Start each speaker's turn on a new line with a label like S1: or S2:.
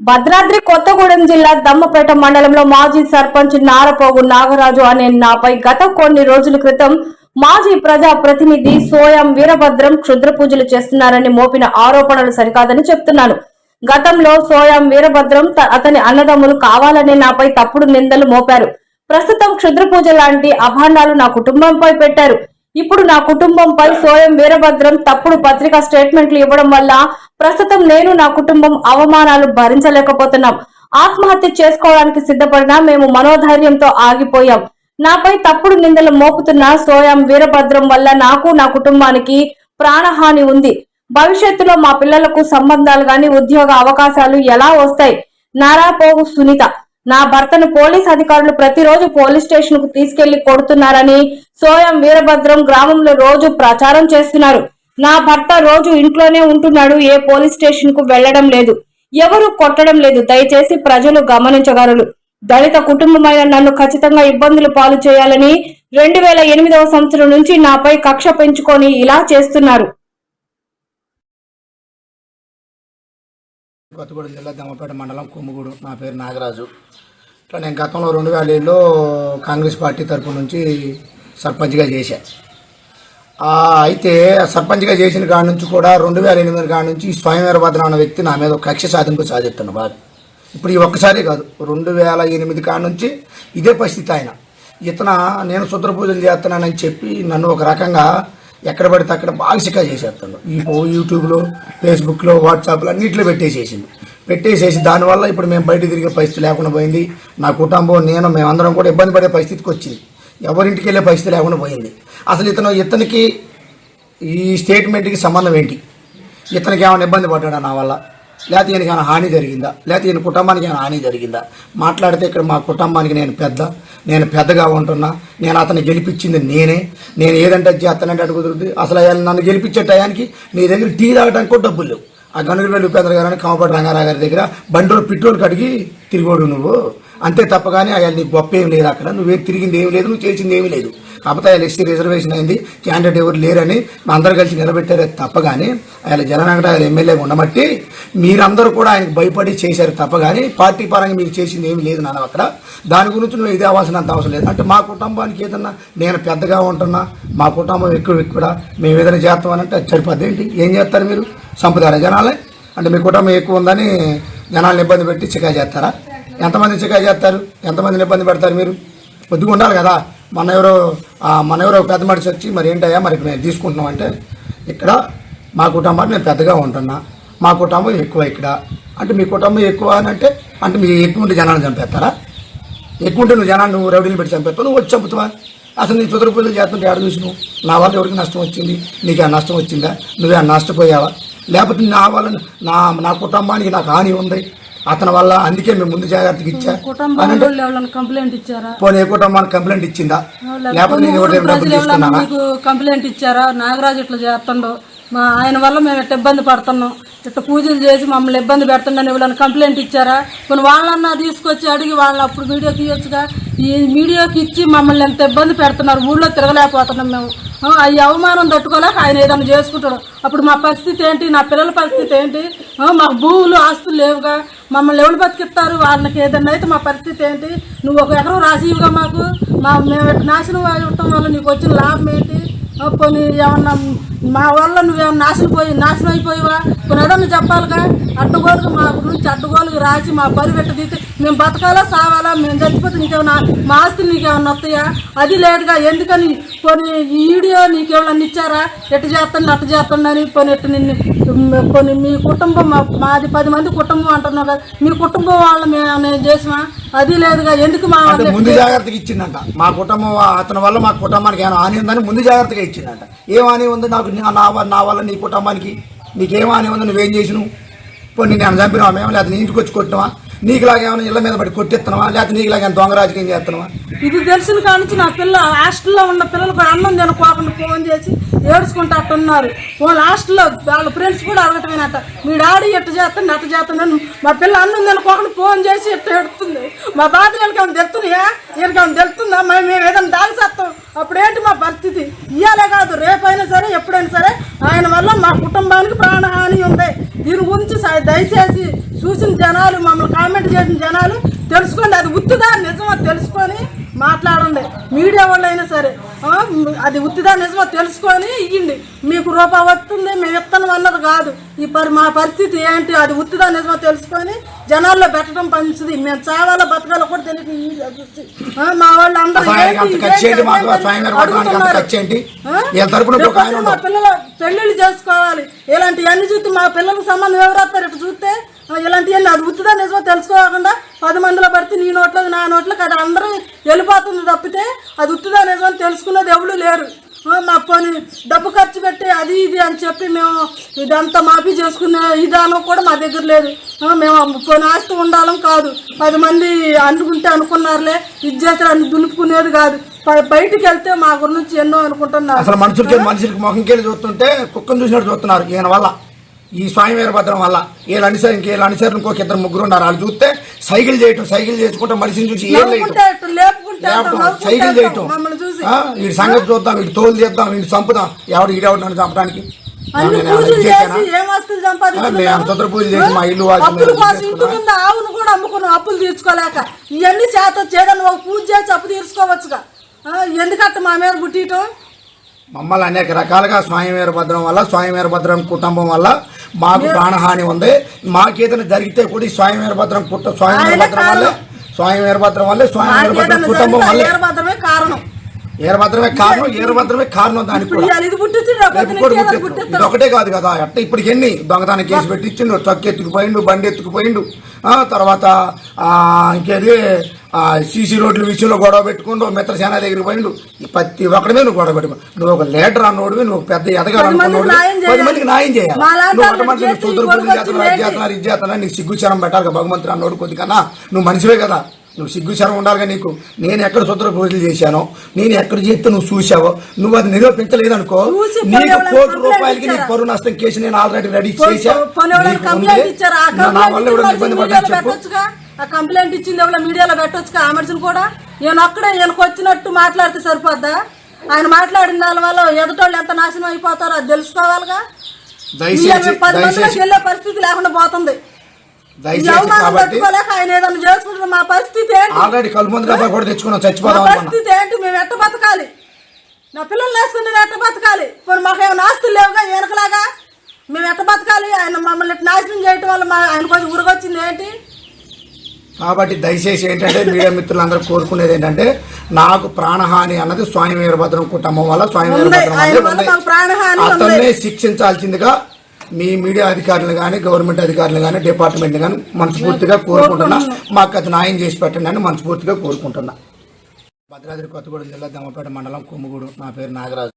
S1: భద్రాద్రి కొత్తగూడెం జిల్లా దమ్మపేట మండలంలో మాజీ సర్పంచ్ నారపోగు నాగరాజు అనే నాపై గత కొన్ని రోజుల క్రితం మాజీ ప్రజా ప్రతినిధి సోయం వీరభద్రం క్షుద్ర పూజలు చేస్తున్నారని మోపిన ఆరోపణలు సరికాదని చెప్తున్నాను. గతంలో సోయం వీరభద్రం అతని అన్నదమ్ములు కావాలనే నాపై తప్పుడు నిందలు మోపారు. ప్రస్తుతం క్షుద్ర పూజ లాంటి అభాండాలు నా కుటుంబంపై పెట్టారు. ఇప్పుడు నా కుటుంబంపై సోయం వీరభద్రం తప్పుడు పత్రికా స్టేట్మెంట్లు ఇవ్వడం వల్ల ప్రస్తుతం నేను నా కుటుంబం అవమానాలు భరించలేకపోతున్నాం. ఆత్మహత్య చేసుకోవడానికి సిద్ధపడినా మేము మనోధైర్యంతో ఆగిపోయాం. నాపై తప్పుడు నిందలు మోపుతున్న సోయం వీరభద్రం వల్ల నాకు నా కుటుంబానికి ప్రాణహాని ఉంది. భవిష్యత్తులో మా పిల్లలకు సంబంధాలు గాని ఉద్యోగ అవకాశాలు ఎలా వస్తాయి? నారాపోగు సునీత నా భర్తను పోలీస్ అధికారులు ప్రతిరోజు పోలీస్ స్టేషన్కు తీసుకెళ్ళి కొడుతున్నారని సోయం వీరభద్రం గ్రామంలో రోజు ప్రచారం చేస్తున్నారు. నా భర్త రోజు ఇంట్లోనే ఉంటున్నాడు ఏ పోలీస్ స్టేషన్కు వెళ్ళడం లేదు. ఎవరు కొట్టడం లేదు దయచేసి ప్రజలు గమనించగలరు. దళిత కుటుంబమైన నన్ను ఖచ్చితంగా ఇబ్బందులు పాలు చేయాలని రెండు వేల ఎనిమిదవ సంవత్సరం నుంచి నాపై కక్ష పెంచుకొని ఇలా చేస్తున్నారు.
S2: కొత్తగూడెం జిల్లా దమ్మపేట మండలం కొమ్ముగూడు. నా పేరు నాగరాజు. ఇట్లా నేను గతంలో రెండు వేల ఏళ్ళలో కాంగ్రెస్ పార్టీ తరపు నుంచి సర్పంచ్గా చేశా. అయితే సర్పంచ్గా చేసిన కాడ నుంచి కూడా రెండు వేల ఎనిమిది కాడ నుంచి ఈ స్వయం అన్న వ్యక్తి నా మీద ఒక కక్ష సాధింపు సాధిస్తున్న బాగా ఇప్పుడు ఈ ఒక్కసారి కాదు రెండు వేల ఎనిమిది కాడ నుంచి ఇదే పరిస్థితి ఆయన. ఇతన నేను శుద్ర పూజలు చేస్తున్నానని చెప్పి నన్ను ఒక రకంగా ఎక్కడ పడితే అక్కడ బాగా సిక్కా చేసేస్తాను ఈ యూట్యూబ్లో ఫేస్బుక్లో వాట్సాప్లో అన్నింటిలో పెట్టేసేసింది పెట్టేసేసి దానివల్ల ఇప్పుడు మేము బయట తిరిగే పరిస్థితి లేకుండా పోయింది. నా కుటుంబం నేను మేమందరం కూడా ఇబ్బంది పడే పరిస్థితికి వచ్చింది. ఎవరింటికి వెళ్ళే పరిస్థితి లేకుండా పోయింది. అసలు ఇతను ఇతనికి ఈ స్టేట్మెంట్కి సంబంధం ఏంటి? ఇతనికి ఏమైనా ఇబ్బంది పడ్డాడా నా వల్ల? లేకపోతే ఈయనకి ఏమైనా హాని జరిగిందా? లేకపోతే ఈయన కుటుంబానికి ఏమైనా హాని జరిగిందా? మాట్లాడితే ఇక్కడ మా కుటుంబానికి నేను పెద్ద నేను పెద్దగా ఉంటున్నా. నేను అతను గెలిపించింది నేనే. నేను ఏదంటే అది చేస్తానంటే అటు కుదురుద్ది. అసలు ఆయన నన్ను గెలిపించే టయానికి నీ దగ్గర టీ తాగడానికి కూడా డబ్బులు లేవు. ఆ గనుగుల ఉపేంద్ర గారు కామపాటి రంగారావు గారి దగ్గర బండిలో పెట్రోల్ కడిగి తిరిగోడు నువ్వు. అంతే తప్ప కానీ ఆయన నీకు గొప్ప ఏం లేదు అక్కడ. నువ్వేం తిరిగింది ఏమి లేదు నువ్వు చేసింది ఏమీ లేదు. కాకపోతే ఆయన ఎస్సీ రిజర్వేషన్ అయింది. క్యాండిడేట్ ఎవరు లేరని అందరు కలిసి నిలబెట్టారే తప్ప కానీ ఆయన జననగట ఆయన ఎమ్మెల్యే ఉండబట్టి మీరందరూ కూడా ఆయనకు భయపడి చేశారు తప్ప కానీ పార్టీ పరంగా మీరు చేసింది ఏమీ లేదు నాన్న అక్కడ. దాని గురించి నువ్వు ఇది అవ్వాల్సినంత అవసరం లేదు. అంటే మా కుటుంబానికి ఏదన్నా నేను పెద్దగా ఉంటున్నా మా కుటుంబం ఎక్కువ ఎక్కువ మేము ఏదైనా చేస్తామనంటే అది సరిపోద్ది. ఏంటి? ఏం చేస్తారు మీరు? సంపదారా జనాలే. అంటే మీ కుటుంబం ఎక్కువ ఉందని జనాలను ఇబ్బంది పెట్టి చికా చేస్తారా? ఎంతమంది చికా చేస్తారు? ఎంతమందిని ఇబ్బంది పెడతారు మీరు? కొద్దిగా ఉండాలి కదా. మన ఎవరో మన ఎవరో పెద్ద మనిషి వచ్చి మరి ఏంటయ్యా మరి మేము తీసుకుంటున్నాం అంటే ఇక్కడ మా కుటుంబాన్ని నేను పెద్దగా ఉంటున్నా. మా కుటుంబం ఎక్కువ ఇక్కడ. అంటే మీ కుటుంబం ఎక్కువ అని అంటే అంటే మీరు ఎక్కువ ఉంటే జనాన్ని చంపేస్తారా? ఎక్కువ ఉంటే నువ్వు జనాన్ని నువ్వు రౌడీలు పెట్టి చంపేస్తావు. నువ్వు వచ్చి చంపుతావా? అసలు నీ చుదరు పూజలు చేస్తుంటే ఆడ చూసి నువ్వు నా వల్ల ఎవరికి నష్టం వచ్చింది? నీకు ఆ నష్టం వచ్చిందా? నువ్వే నష్టపోయావా? లేకపోతే నా వల్ల నా నా కుటుంబానికి నాకు హాని ఉంది? అతని వల్ల అందుకే మేము ముందు జాగ్రత్తగా ఇచ్చా.
S3: కంప్లైంట్ ఇచ్చారా?
S2: పోనీ ఏ కుటుంబానికి కంప్లైంట్ ఇచ్చిందా? లేకపోతే నేను ఎవరు డబ్బులు
S3: ప్రజలు ఎవరైనా
S2: తీసుకున్నానా?
S3: మీకు కంప్లైంట్ ఇచ్చారా? నాగరాజు ఇట్లా చేస్తుండో. మా ఆయన వల్ల మేము ఇట్లా ఇబ్బంది పడుతున్నాం. ఇట్లా పూజలు చేసి మమ్మల్ని ఇబ్బంది పెడుతుండని ఎవరైనా కంప్లైంట్ ఇచ్చారా? కొన్ని వాళ్ళన్నా తీసుకొచ్చి అడిగి వాళ్ళు అప్పుడు వీడియో తీయొచ్చుగా ఈ మీడియాకి ఇచ్చి మమ్మల్ని ఎంత ఇబ్బంది పెడుతున్నారు? ఊళ్ళో తిరగలేకపోతున్నాం మేము. ఈ అవమానం తట్టుకోలేక ఆయన ఏదైనా చేసుకుంటాడు. అప్పుడు మా పరిస్థితి ఏంటి? నా పిల్లల పరిస్థితి ఏంటి? మాకు భూములు ఆస్తులు లేవుగా. మమ్మల్ని ఎవరు బతికిస్తారు? వాళ్ళకి ఏదన్నా అయితే మా పరిస్థితి ఏంటి? నువ్వు ఒక ఎకరం రాసివుగా మాకు. మా మేము నాశనం నాశనం ఉండటం వల్ల నీకు వచ్చిన లాభం ఏంటి? పోనీ ఏమన్నా మా వల్ల నువ్వేమన్నా నాశనం పోయి నాశనం అయిపోయావా? కొన్ని ఏదన్నా చెప్పాలిగా? అడ్డగోలుగా మా గురించి అడ్డగోలుగా రాసి మా బలి పెట్టదీతే మేము బతకాలా సావాలా? మేము చచ్చిపోతే నీకేమన్నా మా ఆస్తులు నీకేమన్నా వస్తాయా? అది లేదుగా ఎందుకని? కొన్ని వీడియో నీకేమన్నా ఇచ్చారా? ఎట్టు చేస్తాను అట్టు చేస్తాను అని పోనీ ఎట్టు నిన్ను కొన్ని మీ కుటుంబం మాది పది మంది కుటుంబం అంటున్నావు కదా మీ కుటుంబం వాళ్ళు మేము నేను చేసినా? అది లేదుగా ఎందుకు మా
S2: ముందు జాగ్రత్తగా ఇచ్చిందంట. మా కుటుంబం అతని వల్ల మా కుటుంబానికి ఏమైనా హాని ఉందని ముందు జాగ్రత్తగా ఇచ్చిందంట. ఏం హాని ఉంది? నాకు నాకు నా నా వల్ల నీ కుటుంబానికి నీకేం హాని ఉంది నువ్వేం చేసినావు? పోనీ నేను చంపినావా? మేము లేకపోతే నీ ఇంటికి వచ్చి కొట్టినావా? నీకులాగా ఏమైనా ఇళ్ళ మీద పడి కొట్టిస్తున్నావా లేకపోతే నీకులాగా ఏమైనా దొంగ రాజకీయం చేస్తున్నావా
S3: ఇది తెలిసిన కాడ నుంచి నా పిల్ల హాస్టల్లో ఉన్న పిల్లలకు అన్నం తినకోకుండా ఫోన్ చేసి ఏడుచుకుంటా అట్టున్నారు వాళ్ళు హాస్టల్లో వాళ్ళ ఫ్రెండ్స్ కూడా అడగటమేనట. మీ డాడీ ఎట్ట చేస్తాను అట్ట చేస్తాను. మా పిల్ల అన్నం తినకోకుండా ఫోన్ చేసి ఎట్ట ఎడుతుంది మా బాధ వీళ్ళకి ఏమైనా తెలుతున్నాయా వీళ్ళకి ఏమైనా తెలుస్తుందా? మేము ఏదైనా ఏదైనా దాగిసేస్తాం అప్పుడేంటి మా పరిస్థితి ఇయ్యాలే కాదు రేపైనా సరే ఎప్పుడైనా సరే ఆయన వల్ల మా కుటుంబానికి ప్రాణహాని ఉంది. దీని గురించి దయచేసి చూసిన జనాలు మమ్మల్ని కామెంట్ చేసిన జనాలు తెలుసుకోండి. అది ఉత్తుగా నిజమో తెలుసుకొని మాట్లాడండి. మీడియా వాళ్ళు అయినా సరే అది ఉత్తిదా నిజమో తెలుసుకొని ఇయ్యండి. మీకు రూపాయి వస్తుంది మేము ఇస్తాను అన్నది కాదు. ఈ పరి మా పరిస్థితి ఏంటి అది ఉత్తిదా నిజమో తెలుసుకొని జనాల్లో పెట్టడం మంచిది. మేము చావాలో బతకాలో కూడా తెలియదు మా వాళ్ళు అందరూ పిల్లలు పెళ్ళిళ్ళు చేసుకోవాలి. ఇలాంటి అన్ని చూస్తే మా పిల్లలకు సంబంధం ఎవరు వస్తారు? ఇటు చూస్తే ఇలాంటి ఇలాంటివన్నీ అది ఉత్తుదా నిజమో తెలుసుకోకుండా పది మందిలో పడితే నీ నోట్లో నా నోట్లోకి అది అందరూ వెళ్ళిపోతుంది తప్పితే అది ఉత్తుదా నిజమో తెలుసుకున్నది ఎవరు లేరు. మా పని డబ్బు ఖర్చు పెట్టి అది ఇది అని చెప్పి మేము ఇదంతా మాఫీ చేసుకునే విధానం కూడా మా దగ్గర లేదు. మేము పోనీ ఆస్తి ఉండాలం కాదు. పది మంది అనుకుంటే అనుకున్నారులే ఇది చేస్తారు అని దులుపుకునేది కాదు. బయటికి వెళ్తే మా గురించి ఎన్నో అనుకుంటున్నారు.
S2: అసలు మనుషులకి మనుషులకి ముఖంకెళ్ళి చూస్తుంటే కుక్కను చూసినట్టు చూస్తున్నారు ఈయన వల్ల. ఈ స్వామి వీరభద్రం వల్ల వీళ్ళు అనుసరి ఇంకేళ్ళు అనుసరి ఇంకొక ఇద్దరు ముగ్గురు ఉన్నారు వాళ్ళు చూస్తే సైకిల్ చేయటం సైకిల్ చేసుకుంటే మనిషిని చూసి ఏం లేపటం సైకిల్ చేయటం. వీడి సంగతి చూద్దాం వీడి తోలు తీద్దాం వీడి చంపుదాం. ఎవడు ఈడెవడు నన్ను చంపడానికి?
S3: పూజలు? చేసి
S2: మా ఇల్లు
S3: ఆవును కూడా అమ్ముకున్నాం అప్పులు తీర్చుకోలేక. ఇవన్నీ చేత ఒక పూజ చేసి అప్పు తీర్చుకోవచ్చుగా. ఆ, ఎందుకట్ట మా మీద బుట్టియటం?
S2: మమ్మల్ని అనేక రకాలుగా స్వామి వీరభద్రం వల్ల స్వామి వీరభద్రం కుటుంబం వల్ల మాకు ప్రాణహాని ఉంది. మాకేదైనా జరిగితే కూడా స్వామి వీరభద్రం కుట్ట స్వామి వీరభద్రం వల్లే స్వామి వీరభద్రం వల్లే స్వామి వీరభద్రం కుటుంబం వల్లే.
S3: వీరభద్రమే కారణం.
S2: వీరభద్రమే కారణం దానికి కూడా. ఒకటే కాదు కదా ఎట్ట ఇప్పటికి ఎన్ని? దొంగతనం కేసు పెట్టించిండు చొక్క ఎత్తుకుపోయిండు బండి ఎత్తుకుపోయిండు. తర్వాత ఇంకేది? సీసీ రోడ్ల విషయంలో గొడవ పెట్టుకుంటూ మిత్రసేన దగ్గరికి పోయిండు. ప్రతి ఒక్కడి మీద నువ్వు గొడవ పెట్టుకో. నువ్వు ఒక లీడర్ అన్నోడివి నువ్వు పెద్ద ఎదగాలి
S3: పది మందికి. న్యాయం చేయాలి.
S2: పది మందికి న్యాయం చేయాలి.
S3: మా లాంటి
S2: నువ్వు అంతమంది సూత్రులు చేస్తున్నారు అది చేస్తున్నారు ఇది చేస్తున్నారు నీకు సిగ్గుచరం పెట్టాలి భగవంతుడు అన్నోడు కొద్దిగా నువ్వు మనిషివే కదా. నువ్వు సిగ్గుచరం ఉండాలిగా నీకు. నేను ఎక్కడ సూత్ర పూజలు చేశానో నేను ఎక్కడ చేస్తే నువ్వు చూసావో నువ్వు అది నిరూపించలేదనుకో. నీకు కోటి రూపాయలకి నీకు పరువు నష్టం కేసు నేను ఆల్రెడీ రెడీ
S3: పోనీ
S2: చేశా.
S3: ఎవరైనా
S2: నీకు
S3: కంప్లైంట్
S2: ఉంది.
S3: ఇచ్చారా? ఆ
S2: నా- వల్ల ఇబ్బంది పడ్డా చెప్పు.
S3: ఆ కంప్లైంట్ ఇచ్చింది ఎవరో మీడియాలో పెట్టొచ్చుగా ఆ మనిషిని కూడా? ఈయన ఒక్కడే ఈయనకు వచ్చినట్టు మాట్లాడితే సరిపోద్దా? ఆయన మాట్లాడిన దాని వల్ల ఎదుటోళ్ళు ఎంత నాశనం అయిపోతారో అది తెలుసుకోవాలిగా? పది మందిలోకి వెళ్ళే పరిస్థితి లేకుండా పోతుంది. మా పరిస్థితి ఏంటి?
S2: ఆల్రెడీ కళ్ళు ముందు డబ్బా కూడా తెచ్చుకున్నాం
S3: మా
S2: చచ్చిపోదాం అనుకున్నా
S3: పరిస్థితి ఏంటి? మేము ఎట్ట బతకాలి? నా పిల్లలు వేసుకుని నేను ఎట్ట బతకాలి? మరి మాకు ఏమైనా ఆస్తులు లేవుగా వెనకలాగా మేము ఎట్ట బతకాలి? ఆయన మమ్మల్ని నాశనం చేయటం వల్ల మా ఆయన కొంచెం ఉరగొచ్చింది ఏంటి?
S2: కాబట్టి దయచేసి ఏంటంటే మీడియా మిత్రులందరూ కోరుకునేది ఏంటంటే నాకు ప్రాణహాని అన్నది స్వామి వీరభద్రం కుటుంబం వల్ల స్వామి. వీరభద్రం. అతన్నే శిక్షించాల్సిందిగా మీ మీడియా అధికారులు కానీ గవర్నమెంట్ అధికారులు కానీ డిపార్ట్మెంట్ కానీ మనస్ఫూర్తిగా కోరుకుంటున్నా. మాకు అది న్యాయం చేసి పెట్టండి అని మనస్ఫూర్తిగా కోరుకుంటున్నా. భద్రాద్రి కొత్తగూడెం జిల్లా దమ్మపేట మండలం కొమ్ముగూడు. నా పేరు నాగరాజు.